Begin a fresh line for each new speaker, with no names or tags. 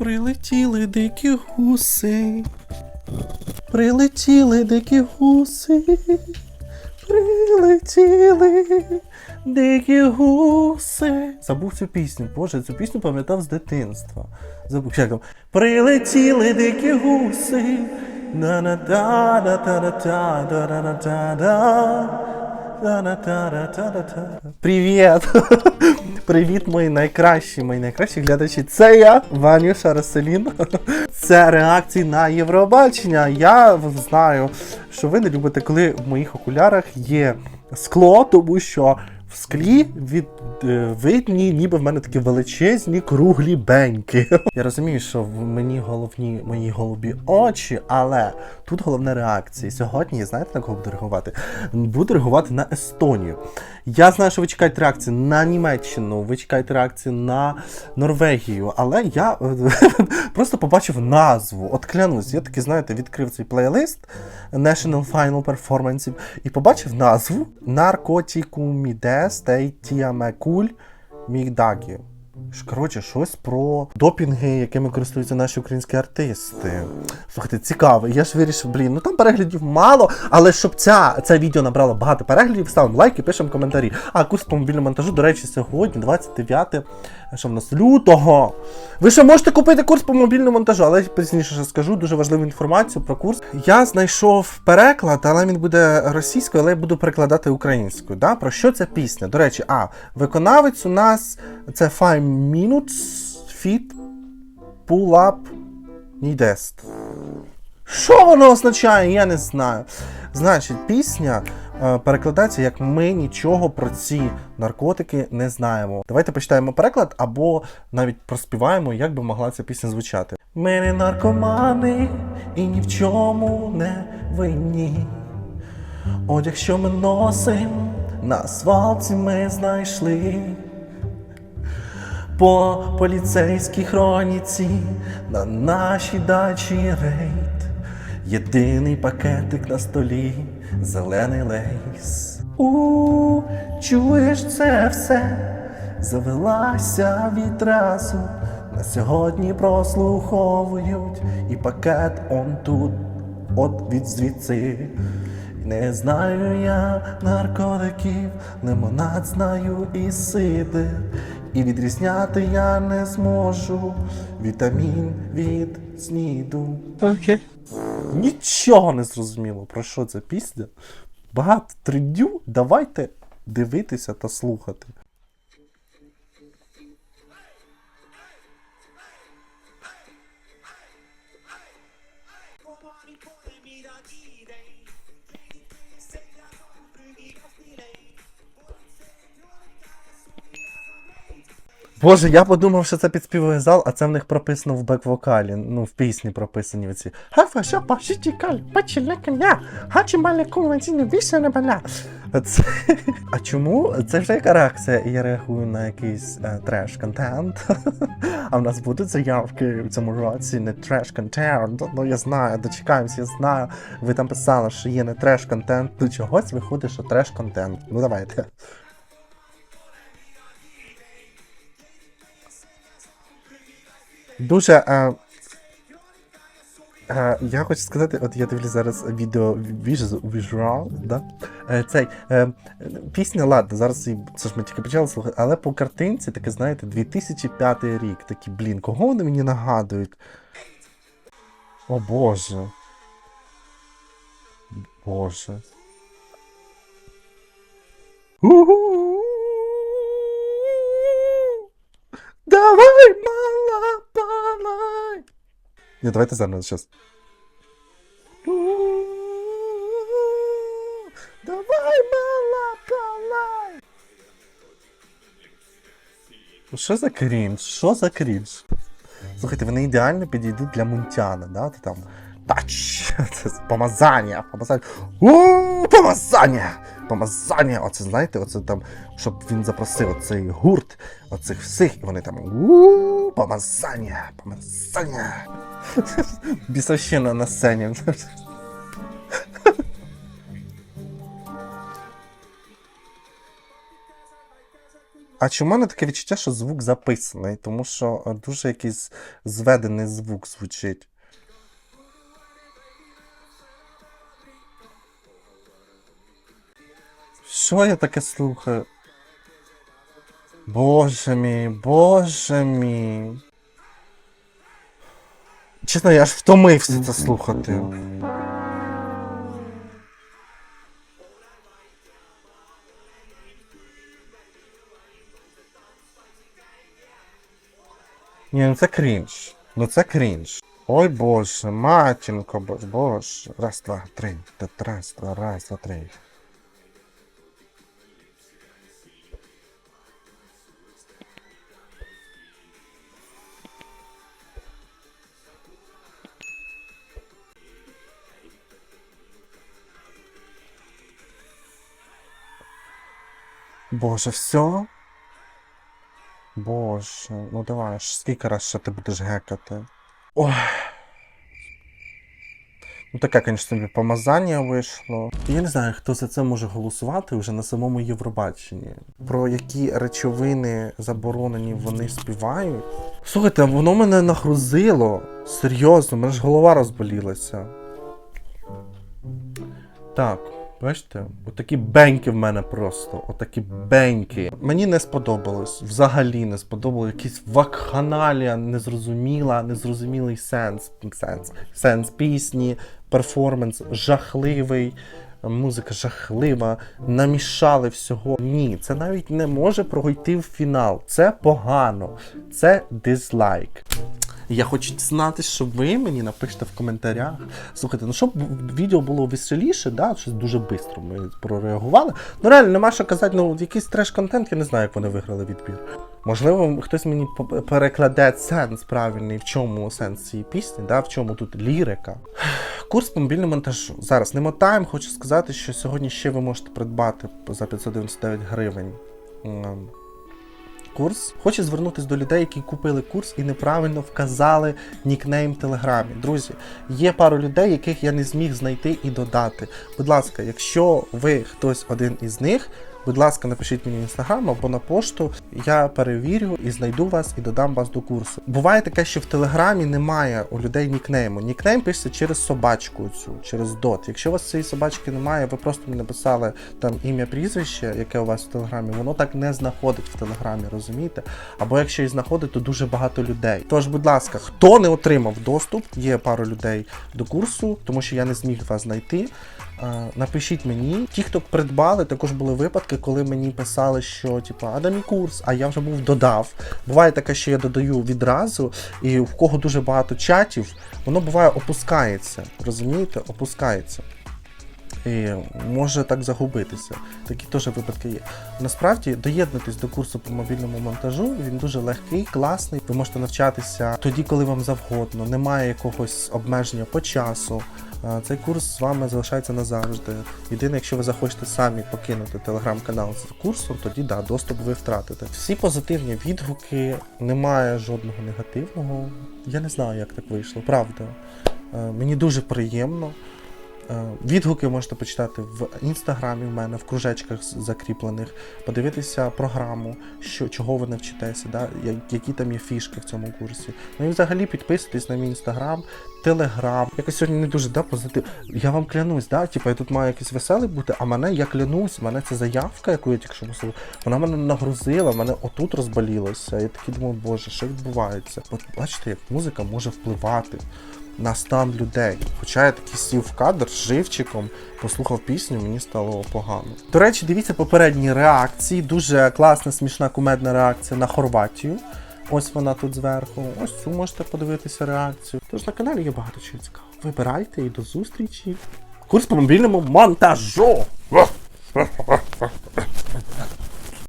Прилетіли дикі гуси. Прилетіли дикі гуси. Прилетіли дикі гуси. Забув цю пісню. Боже, цю пісню пам'ятав з дитинства. Забув, як там. Прилетіли дикі гуси. Та-да-та-да-та-да-та. Привіт! Мої найкращі, мої найкращі глядачі. Це я, Ванюша Раселін. Це реакції на Євробачення. Я знаю, що ви не любите, коли в моїх окулярах є скло, тому що в склі від е, видні, ніби в мене такі величезні круглі беньки. Я розумію, що в мені головні мої голубі очі, але тут головна реакція. Сьогодні, знаєте, на кого буду реагувати? Буду реагувати на Естонію. Я знаю, що ви чекаєте реакцію на Німеччину, ви чекаєте реакцію на Норвегію, але я е, просто побачив назву. От клянусь, я таки, знаєте, відкрив цей плейлист National Final Performance і побачив назву Наркотікумідес Тейтіамекуль Мігдагі. Ж, Коротше, щось про допінги, якими користуються наші українські артисти. Слухайте, цікаво. Я ж вирішив, блін, ну там переглядів мало, але щоб ця, це відео набрало багато переглядів, ставимо лайк і пишемо коментарі. А курс по мобільному монтажу, до речі, сьогодні, 29 що в нас лютого. Ви ще можете купити курс по мобільному монтажу, але пізніше ще скажу дуже важливу інформацію про курс. Я знайшов переклад, але він буде російською, але я буду перекладати українською. Да? Про що ця пісня? До речі, а виконавець у нас це 5 Minutes Fit Pull Up Needest. Що воно означає? Я не знаю. Значить, пісня перекладається як ми нічого про ці наркотики не знаємо. Давайте почитаємо переклад або навіть проспіваємо, як би могла ця пісня звучати. Ми не наркомани і ні в чому не винні. Одяг, що ми носим, на свалці ми знайшли. По поліцейській хроніці на нашій дачі рейд. Єдиний пакетик на столі, зелений лейс. У, чуєш це все? Завелася відразу. На сьогодні прослуховують, і пакет он тут, от від звідси. Не знаю я наркотиків, лимонад знаю і сидр. І відрізняти я не зможу вітамін від сніду.
Окей.
Нічого не зрозуміло, про що ця пісня. Багато тридю. Давайте дивитися та слухати. Боже, я подумав, що це підспівує зал, а це в них прописано в бек-вокалі. Ну, в пісні прописані оці. Хафа, шапа, шітікаль, пачіле коня, хачі мале куманціни, віся не баля. Це... А чому? Це вже яка реакція? Я реагую на якийсь е, треш-контент. А в нас будуть заявки в цьому році не треш-контент. Ну я знаю, дочекаємось, я знаю. Ви там писали, що є не треш-контент. До чогось виходить, що треш-контент. Ну давайте. Дуже. Е, е, я хочу сказати, от я дивлюсь зараз відео віжуал, да? Е, цей, е, пісня, ладно, зараз її- це ж ми тільки почали слухати, але по картинці таке, знаєте, 2005 рік. Такі, блін, кого вони мені нагадують? О Боже. Боже. Ні, давайте заново зараз. Давай, мала, палай. Ну, Що за крінж? Що за крінж? Слухайте, вони ідеально підійдуть для мунтяна, да? Ти там тач! Це помазання, помазання. У, помазання! Помазання! Оце знаєте, оце там, щоб він запросив оцей гурт, оцих всіх, і вони там у, помазання, помазання. Бісовщина на сцені. А чи в мене таке відчуття, що звук записаний, тому що е, дуже якийсь зведений звук звучить. Що я таке слухаю? Боже мій, боже мій. Чесно, я аж втомився це слухати. Ні, ну це крінж. Ну це крінж. Ой боже, матінко, боже, боже. Раз, два, три. Раз, два, раз, два, три. Боже, все? Боже, ну давай, скільки раз ще ти будеш гекати? Ой. Ну таке, звісно, тобі помазання вийшло. Я не знаю, хто за це може голосувати вже на самому Євробаченні. Про які речовини заборонені вони співають. Слухайте, воно мене нагрузило. Серйозно, мене ж голова розболілася. Так, бачите, отакі беньки в мене просто. Отакі беньки. Мені не сподобалось. Взагалі не сподобалось. Якісь вакханалія незрозуміла, незрозумілий сенс. Сенс, сенс пісні, перформанс жахливий. Музика жахлива, намішали всього. Ні, це навіть не може пройти в фінал. Це погано, це дизлайк. Я хочу знати, що ви мені напишете в коментарях. Слухайте, ну щоб відео було веселіше, да, щось дуже швидко ми прореагували. Ну реально, нема що казати, ну якийсь треш-контент, я не знаю, як вони виграли відбір. Можливо, хтось мені перекладе сенс правильний, в чому сенс цієї пісні, да, в чому тут лірика. Курс по мобільному монтажу. Зараз не мотаємо, хочу сказати, що сьогодні ще ви можете придбати за 599 гривень. Курс. Хочу звернутися до людей, які купили курс і неправильно вказали нікнейм Телеграмі. Друзі, є пару людей, яких я не зміг знайти і додати. Будь ласка, якщо ви хтось один із них, будь ласка, напишіть мені інстаграм або на пошту. Я перевірю і знайду вас і додам вас до курсу. Буває таке, що в телеграмі немає у людей нікнейму. Нікнейм пишеться через собачку цю, через дот. Якщо у вас цієї собачки немає, ви просто не написали там ім'я прізвище, яке у вас в телеграмі, воно так не знаходить в телеграмі, розумієте? Або якщо і знаходить, то дуже багато людей. Тож, будь ласка, хто не отримав доступ, є пару людей до курсу, тому що я не зміг вас знайти. Напишіть мені. Ті, хто придбали, також були випадки, коли мені писали, що типу, а курс, а я вже був додав. Буває таке, що я додаю відразу, і в кого дуже багато чатів, воно буває опускається. Розумієте? Опускається. І може так загубитися. Такі теж випадки є. Насправді доєднуйтесь до курсу по мобільному монтажу. Він дуже легкий, класний. Ви можете навчатися тоді, коли вам завгодно. Немає якогось обмеження по часу. Цей курс з вами залишається назавжди. Єдине, якщо ви захочете самі покинути телеграм-канал з курсом, тоді да, доступ ви втратите. Всі позитивні відгуки, немає жодного негативного. Я не знаю, як так вийшло, правда. Е, Мені дуже приємно. Е, Відгуки можете почитати в інстаграмі в мене, в кружечках закріплених, подивитися програму, що, чого ви навчитеся, да? які там є фішки в цьому курсі. Ну і взагалі підписуйтесь на мій інстаграм, телеграм. Якось сьогодні не дуже да, позитив. Я вам клянусь, да? типу, я тут маю якийсь веселий бути, а мене, я клянусь, мене ця заявка, яку я тільки що мусив, вона мене нагрузила, мене отут розболілося. Я такий думаю, боже, що відбувається? От бачите, як музика може впливати на стан людей. Хоча я такий сів в кадр з живчиком, послухав пісню, мені стало погано. До речі, дивіться попередні реакції. Дуже класна, смішна кумедна реакція на Хорватію. Ось вона тут зверху. Ось цю можете подивитися реакцію. Тож на каналі є багато чого цікавого. Вибирайте і до зустрічі. Курс по мобільному монтажу.